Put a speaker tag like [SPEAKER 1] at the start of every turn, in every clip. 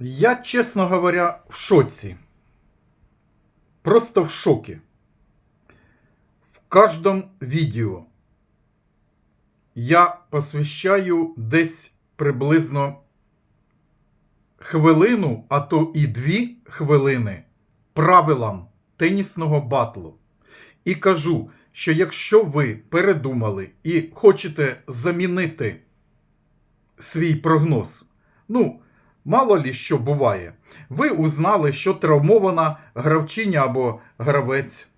[SPEAKER 1] Я, чесно говоря, в шоці. Просто в шоке. В каждом видео я посвящаю десь приблизно хвилину, а то і дві хвилини правилам тенісного батлу. І кажу, що якщо ви передумали і хочете замінити свій прогноз, ну, мало лі що буває, ви узнали, що травмована гравчиня або гравець.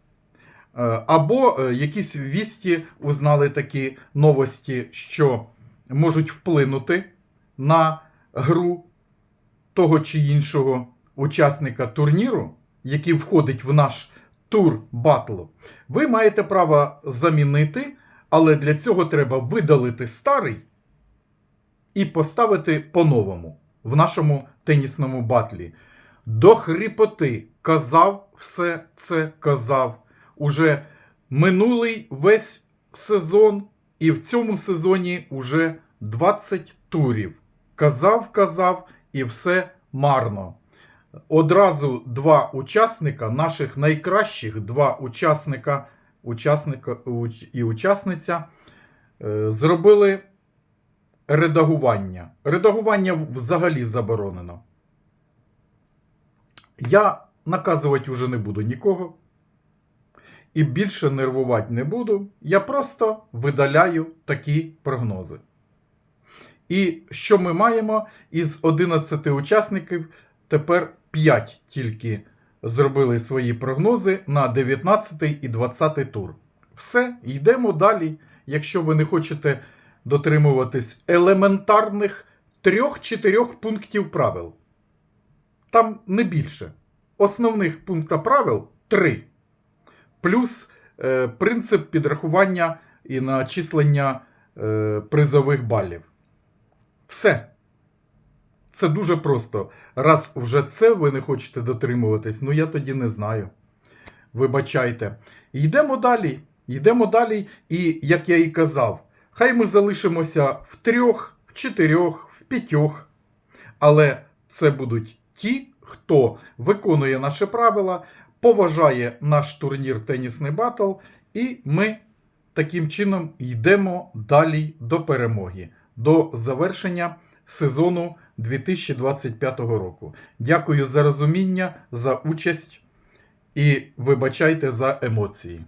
[SPEAKER 1] Е, Або е, якісь вісті узнали такі новості, що можуть вплинути на гру того чи іншого учасника турніру, який входить в наш тур батлу, ви маєте право замінити, але для цього треба видалити старий і поставити по-новому в нашому тенісному батлі. До хріпоти казав все це казав. Уже минулий весь сезон, і в цьому сезоні уже 20 турів. Казав, казав, і все марно. Одразу два учасника, наших найкращих два учасника, учасника і учасниця, е, зробили редагування. Редагування взагалі заборонено. Я наказувати вже не буду нікого. І більше нервувати не буду. Я просто видаляю такі прогнози. І що ми маємо? Із 11 учасників тепер 5 тільки зробили свої прогнози на 19 і 20 тур. Все, йдемо далі. Якщо ви не хочете дотримуватись елементарних трьох-чотирьох пунктів правил. Там не більше. Основних пункта правил три. Плюс е, принцип підрахування і начислення е, призових балів. Все. Це дуже просто. Раз вже це ви не хочете дотримуватись, ну я тоді не знаю. Вибачайте. Йдемо далі. Йдемо далі, і як я і казав, хай ми залишимося в трьох, в чотирьох, в п'ятьох. Але це будуть ті, хто виконує наші правила, поважає наш турнір Тенісний Батл, і ми таким чином йдемо далі до перемоги, до завершення сезону 2025 року. Дякую за розуміння, за участь і вибачайте за емоції.